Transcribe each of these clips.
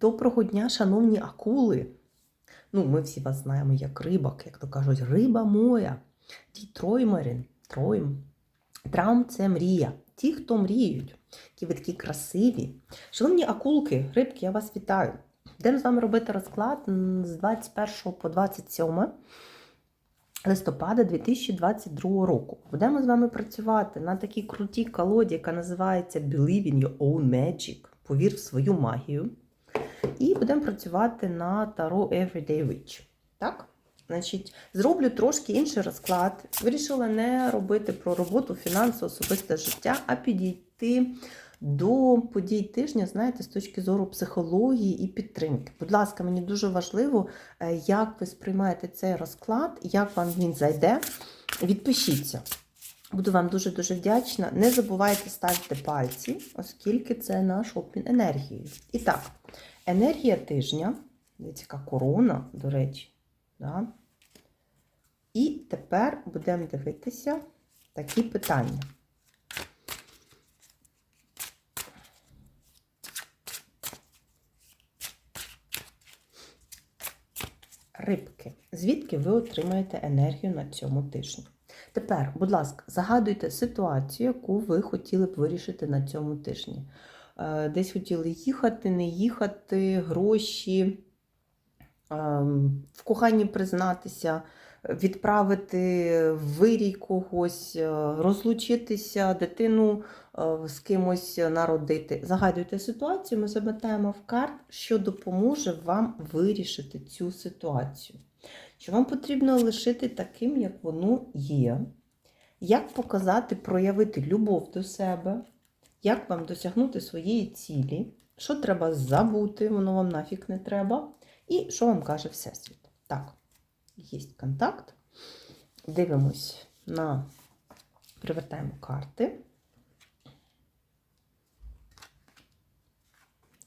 Доброго дня, шановні акули. Ну, ми всі вас знаємо як рибак, як то кажуть, риба моя. Ті троймерин, тройм. Трам це мрія. Ті, хто мріють, ті ви такі красиві. Шановні акулки, рибки, я вас вітаю. Йдемо з вами робити розклад з 21 по 27 листопада 2022 року. Будемо з вами працювати на такій крутій колоді, яка називається Believe in your own magic. Повір в свою магію. І будемо працювати на Таро Everyday Witch. Так? Значить, зроблю трошки інший розклад. Вирішила не робити про роботу, фінансове, особисте життя, а підійти до подій тижня, знаєте, з точки зору психології і підтримки. Будь ласка, мені дуже важливо, е, як ви сприймаєте цей розклад, як вам він зайде. Відпишіться. Буду вам дуже-дуже вдячна. Не забувайте ставити пальці, оскільки це наш обмін енергією. І так, енергія тижня. Дивіться, яка корона, до речі. Да? І тепер будемо дивитися такі питання. Рибки. Звідки ви отримаєте енергію на цьому тижні? Тепер, будь ласка, загадуйте ситуацію, яку ви хотіли б вирішити на цьому тижні. Е, Десь хотіли їхати, не їхати, гроші, ем, в коханні признатися, відправити вирій когось, е, розлучитися, дитину е, з кимось народити. Загадуйте ситуацію, ми замотаємо в карт, що допоможе вам вирішити цю ситуацію. Що вам потрібно лишити таким, як воно є, як показати, проявити любов до себе, як вам досягнути своєї цілі, що треба забути, воно вам нафіг не треба, і що вам каже Всесвіт. Так, є контакт. Дивимось на, привертаємо карти.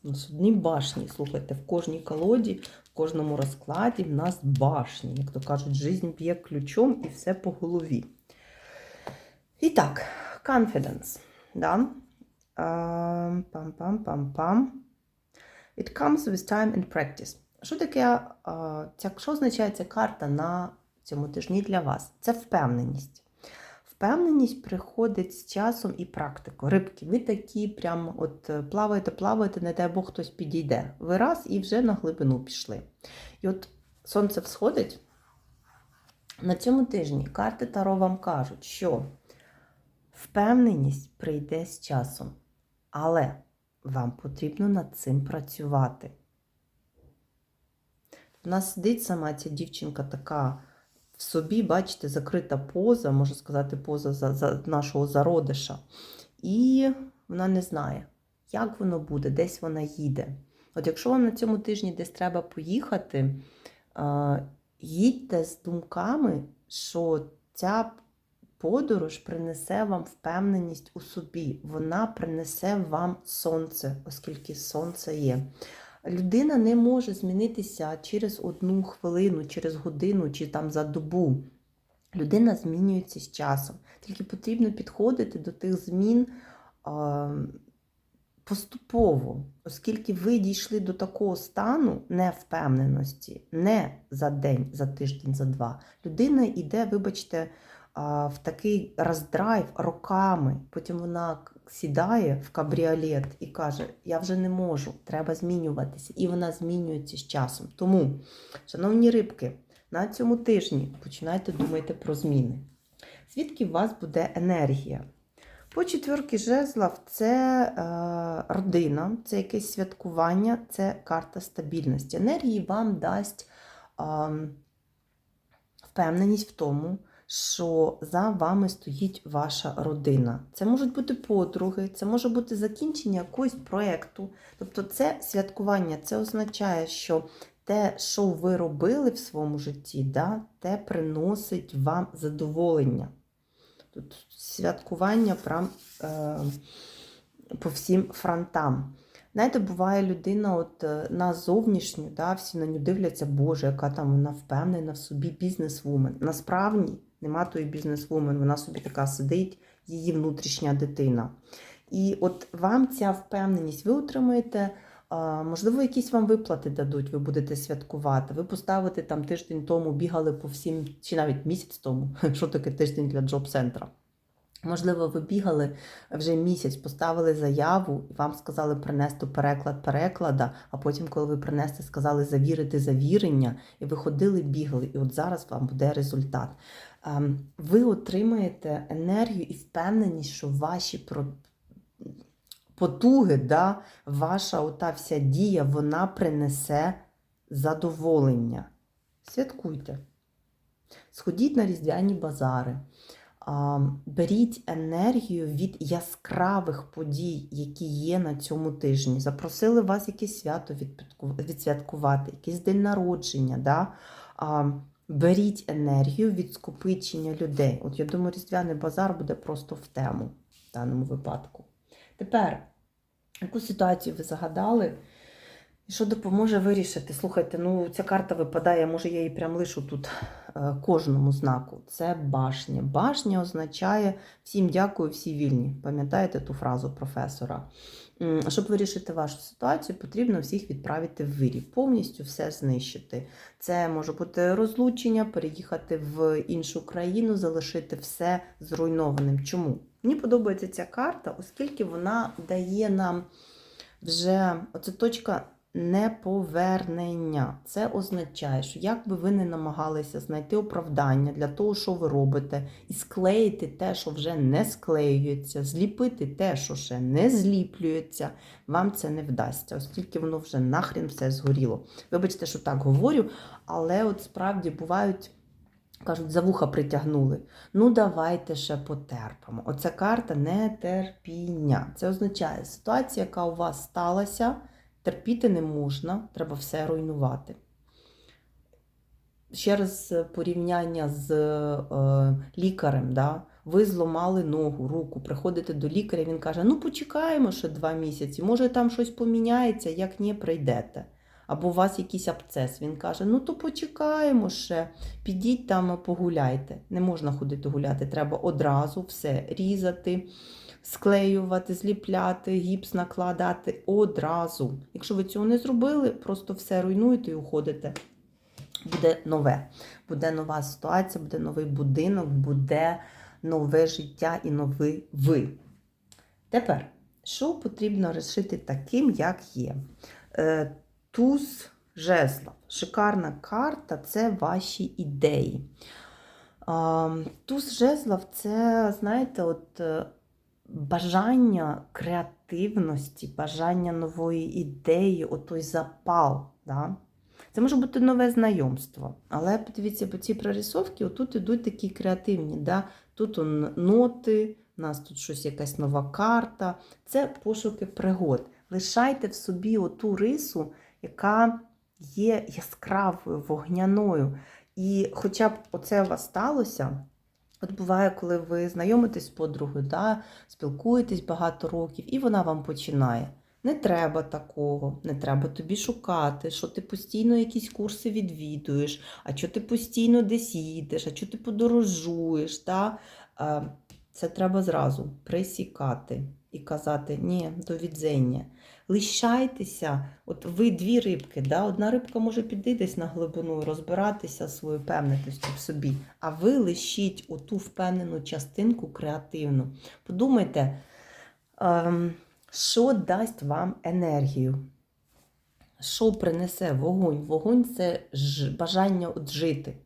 У нас башні, слухайте, в кожній колоді, кожному розкладі в нас башні. Як то кажуть, жизнь б'є ключом і все по голові. І так, confidence. Да? Пам-пам-пам-пам. It comes with time and practice. Що таке, а, ця, що означає ця карта на цьому тижні для вас? Це впевненість. Впевненість приходить з часом і практикою. Рибки, ви такі прям от е, плаваєте, плаваєте, не дай Бог хтось підійде. Ви раз і вже на глибину пішли. І от сонце всходить. На цьому тижні карти Таро вам кажуть, що впевненість прийде з часом, але вам потрібно над цим працювати. У нас сидить сама ця дівчинка така в собі, бачите, закрита поза, можна сказати, поза за, за нашого зародиша. І вона не знає, як воно буде, десь вона їде. От якщо вам на цьому тижні десь треба поїхати, їдьте з думками, що ця подорож принесе вам впевненість у собі. Вона принесе вам сонце, оскільки сонце є. Людина не може змінитися через одну хвилину, через годину чи там за добу. Людина змінюється з часом. Тільки потрібно підходити до тих змін поступово, оскільки ви дійшли до такого стану невпевненості не за день, за тиждень, за два. Людина йде, вибачте, в такий роздрайв роками. Потім вона сідає в кабріолет і каже: Я вже не можу, треба змінюватися. І вона змінюється з часом. Тому, шановні рибки, на цьому тижні починайте думати про зміни. Звідки у вас буде енергія? По четвірки жезлов це е, родина, це якесь святкування, це карта стабільності. Енергії вам дасть е, впевненість в тому, що за вами стоїть ваша родина. Це можуть бути подруги, це може бути закінчення якогось проєкту. Тобто це святкування, це означає, що те, що ви робили в своєму житті, да, те приносить вам задоволення. Тут святкування прям е, по всім фронтам. Знаєте, буває людина от е, на зовнішню, да, всі на нього дивляться, Боже, яка там вона впевнена в собі бізнес-вумен. Насправді нема тої бізнес-вумен, вона собі така сидить, її внутрішня дитина. І от вам ця впевненість, ви отримаєте можливо, якісь вам виплати дадуть, ви будете святкувати. Ви поставите там тиждень тому, бігали по всім, чи навіть місяць тому. Що таке тиждень для джоб-центра? Можливо, ви бігали вже місяць, поставили заяву, і вам сказали принести переклад переклада, а потім, коли ви принесли, сказали завірити завірення, і ви ходили, бігали, і от зараз вам буде результат. Ем, Ви отримаєте енергію і впевненість, що ваші потуги, да, ваша ота вся дія, вона принесе задоволення. Святкуйте. Сходіть на різдвяні базари. Беріть енергію від яскравих подій, які є на цьому тижні. Запросили вас якесь свято відсвяткувати, якийсь день народження. Да? Беріть енергію від скопичення людей. От я думаю, різдвяний базар буде просто в тему в даному випадку. Тепер, яку ситуацію ви загадали? І що допоможе вирішити? Слухайте, ну ця карта випадає, може я її прям лишу тут е, кожному знаку. Це башня. Башня означає всім дякую, всі вільні. Пам'ятаєте ту фразу професора? Щоб вирішити вашу ситуацію, потрібно всіх відправити в вирі, повністю все знищити. Це може бути розлучення, переїхати в іншу країну, залишити все зруйнованим. Чому? Мені подобається ця карта, оскільки вона дає нам вже оце точка неповернення. Це означає, що як би ви не намагалися знайти оправдання для того, що ви робите, і склеїти те, що вже не склеюється, зліпити те, що ще не зліплюється, вам це не вдасться, оскільки воно вже нахрін все згоріло. Вибачте, що так говорю, але от справді бувають. Кажуть, за вуха притягнули. Ну, давайте ще потерпимо. Оця карта нетерпіння. Це означає, ситуація, яка у вас сталася, терпіти не можна, треба все руйнувати. Ще раз е, порівняння з е, лікарем. Да? Ви зламали ногу, руку, приходите до лікаря, він каже: ну почекаємо ще два місяці, може там щось поміняється, як ні, прийдете. Або у вас якийсь абцес. Він каже: ну то почекаємо ще, підіть там погуляйте. Не можна ходити гуляти, треба одразу все різати, склеювати, зліпляти, гіпс накладати одразу. Якщо ви цього не зробили, просто все руйнуєте і уходите. Буде нове, буде нова ситуація, буде новий будинок, буде нове життя і новий ви. Тепер, що потрібно рішити таким, як є? Е, Туз жезлов. Шикарна карта це ваші ідеї. Туз жезлов це, знаєте, от е, бажання креативності, бажання нової ідеї, отой запал. Да? Це може бути нове знайомство. Але подивіться, по цій прорисовці отут ідуть такі креативні. Да? Тут он, ноти, у нас тут щось якась нова карта. Це пошуки пригод. Лишайте в собі оту рису, яка є яскравою, вогняною. І хоча б оце у вас сталося, от буває, коли ви знайомитесь з подругою, да, спілкуєтесь багато років, і вона вам починає. Не треба такого, не треба тобі шукати, що ти постійно якісь курси відвідуєш, а що ти постійно десь їдеш, а що ти подорожуєш. Та? Е, Це треба зразу присікати і казати ні, до відзення. Лишайтеся, от ви дві рибки, да? одна рибка може піти десь на глибину розбиратися своєю певнитістю в собі, а ви лишіть оту впевнену частинку креативну. Подумайте, ем, що дасть вам енергію? Що принесе вогонь? Вогонь це бажання жити.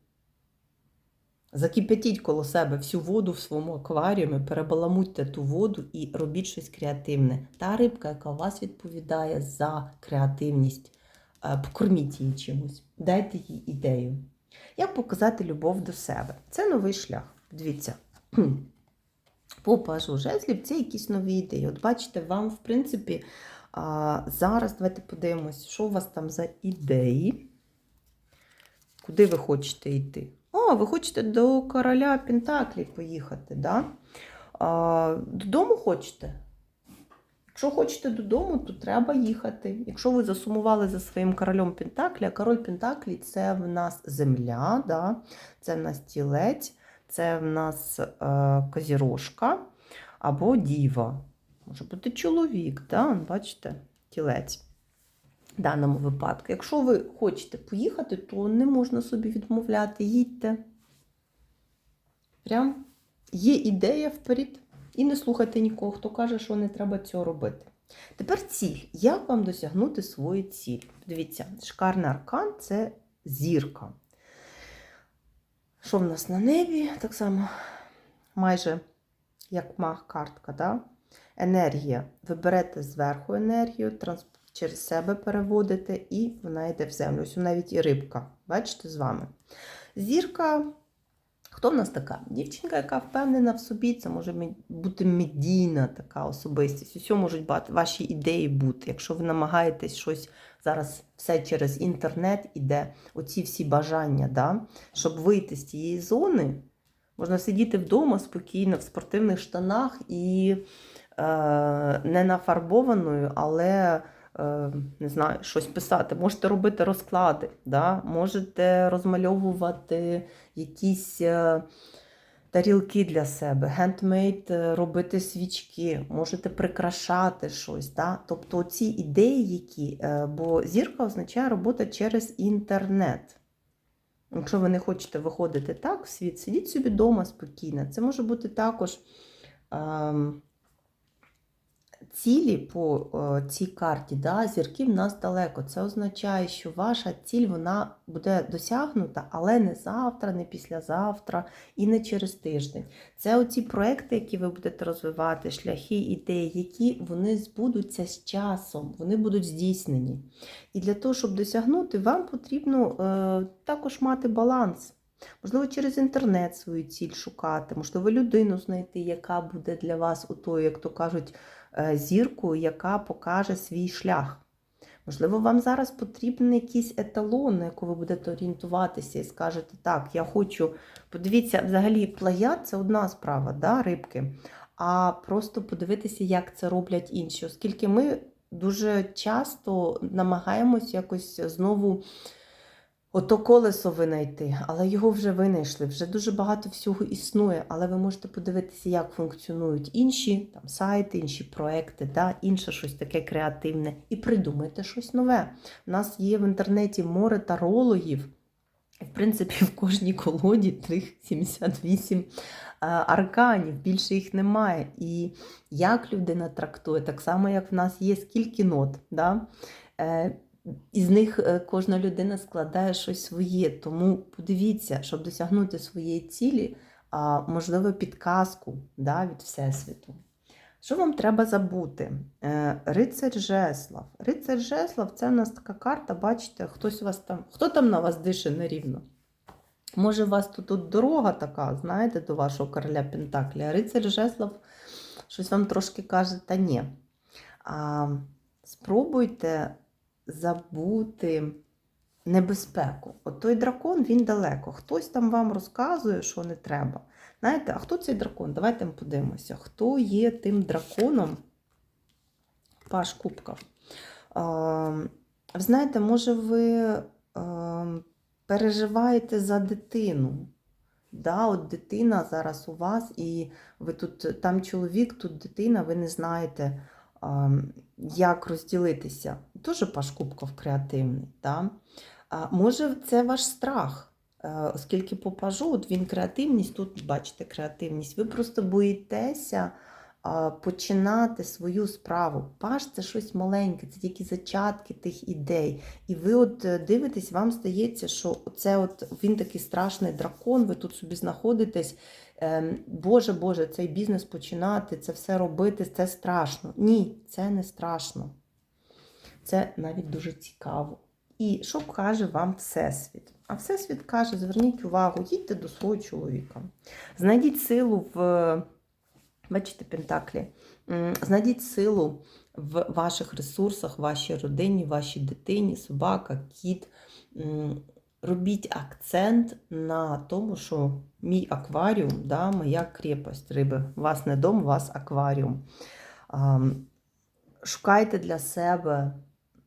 Закип'ятіть коло себе всю воду в своєму акваріумі, перебаламутьте ту воду і робіть щось креативне. Та рибка, яка у вас відповідає за креативність, е, покорміть її чимось, дайте їй ідею. Як показати любов до себе? Це новий шлях. Дивіться. По пажу жезлів це якісь нові ідеї. От бачите, вам, в принципі, зараз давайте подивимось, що у вас там за ідеї. Куди ви хочете йти? О, ви хочете до короля Пентаклі поїхати, да? А, додому хочете? Якщо хочете додому, то треба їхати. Якщо ви засумували за своїм королем Пентаклі, а король Пентаклі це в нас земля, да? це в нас тілець, це в нас е, козірожка або діва. Може бути чоловік, да? бачите, тілець. Даному випадку. Якщо ви хочете поїхати, то не можна собі відмовляти, їдьте. Прям є ідея вперед. І не слухайте нікого, хто каже, що не треба цього робити. Тепер ціль. Як вам досягнути свої цілі? Дивіться, шикарний аркан це зірка. Що в нас на небі? Так само майже як маг картка. Да? Енергія. Ви берете зверху енергію, транс... через себе переводите, і вона йде в землю. Ось навіть і рибка. Бачите з вами. Зірка. Хто в нас така? Дівчинка, яка впевнена в собі, це може бути медійна така особистість. Усьо можуть бати ваші ідеї бути. Якщо ви намагаєтесь щось зараз все через інтернет іде, оці всі бажання, да? щоб вийти з цієї зони, можна сидіти вдома спокійно в спортивних штанах і е, не нафарбованою, але не знаю, щось писати. Можете робити розклади, да? можете розмальовувати якісь е, тарілки для себе, гендмейд е, робити свічки, можете прикрашати щось. Да? Тобто ці ідеї, які, е, бо зірка означає робота через інтернет. Якщо ви не хочете виходити так в світ, сидіть собі вдома спокійно. Це може бути також ем, цілі по е, цій карті, да, зірки в нас далеко. Це означає, що ваша ціль вона буде досягнута, але не завтра, не післязавтра і не через тиждень. Це оці проекти, які ви будете розвивати, шляхи, ідеї, які вони збудуться з часом, вони будуть здійснені. І для того, щоб досягнути, вам потрібно е, також мати баланс. Можливо, через інтернет свою ціль шукати, можливо, людину знайти, яка буде для вас у той, як то кажуть, е, зіркою, яка покаже свій шлях. Можливо, вам зараз потрібен якийсь еталон, на який ви будете орієнтуватися і скажете, так, я хочу. Подивіться, взагалі, плеяд це одна справа, да, рибки, а просто подивитися, як це роблять інші. Оскільки ми дуже часто намагаємось якось знову. Ото колесо винайти, але його вже винайшли, вже дуже багато всього існує, але ви можете подивитися, як функціонують інші там, сайти, інші проекти, да, інше щось таке креативне, і придумайте щось нове. У нас є в інтернеті море тарологів. В принципі, в кожній колоді тих 78 е, арканів, більше їх немає. І як людина трактує, так само, як в нас є скільки нот. Да? Із них е, кожна людина складає щось своє. Тому подивіться, щоб досягнути своєї цілі, можливо, підказку да, від Всесвіту. Що вам треба забути? Е, Рицар Жеслав. Рицар Жеслав це у нас така карта, бачите, хтось у вас там, хто там на вас дише нерівно? Може, у вас тут, тут дорога така, знаєте, до вашого короля Пентаклі, а рицар Жеслав щось вам трошки каже, та ні. А, спробуйте забути небезпеку. От той дракон, він далеко. Хтось там вам розказує, що не треба. Знаєте, а хто цей дракон? Давайте ми подивимося. Хто є тим драконом? Паш Кубков. А, ви знаєте, може, ви переживаєте за дитину. Да, от дитина зараз у вас, і ви тут, там чоловік, тут дитина, ви не знаєте, як розділитися. Дуже Паш Кубков креативний. Да? А, може, це ваш страх, е, оскільки по пажу, от він креативність, тут бачите креативність, ви просто боїтеся починати свою справу. Паш це щось маленьке, це тільки зачатки тих ідей. І ви от е, дивитесь, вам здається, що це от він такий страшний дракон, ви тут собі знаходитесь. Ем, Боже, Боже, цей бізнес починати, це все робити, це страшно. Ні, це не страшно. Це навіть дуже цікаво. І що каже вам Всесвіт? А Всесвіт каже: зверніть увагу, їдьте до свого чоловіка. Знайдіть силу в, бачите, Пентаклі, знайдіть силу в ваших ресурсах, вашій родині, вашій дитині, собака, кіт. Робіть акцент на тому, що мій акваріум, да, моя крепость риби. У вас не дом, у вас акваріум. Шукайте для себе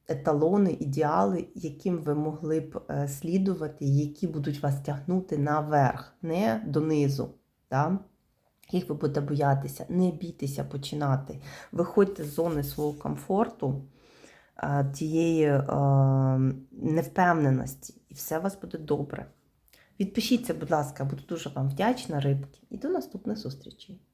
еталони, ідеали, яким ви могли б е, слідувати, які будуть вас тягнути наверх, не донизу. Да? Їх ви будете боятися, не бійтеся починати. Виходьте з зони свого комфорту, а, тієї е, невпевненості, і все у вас буде добре. Відпишіться, будь ласка, буду дуже вам вдячна, рибки, і до наступних зустрічей.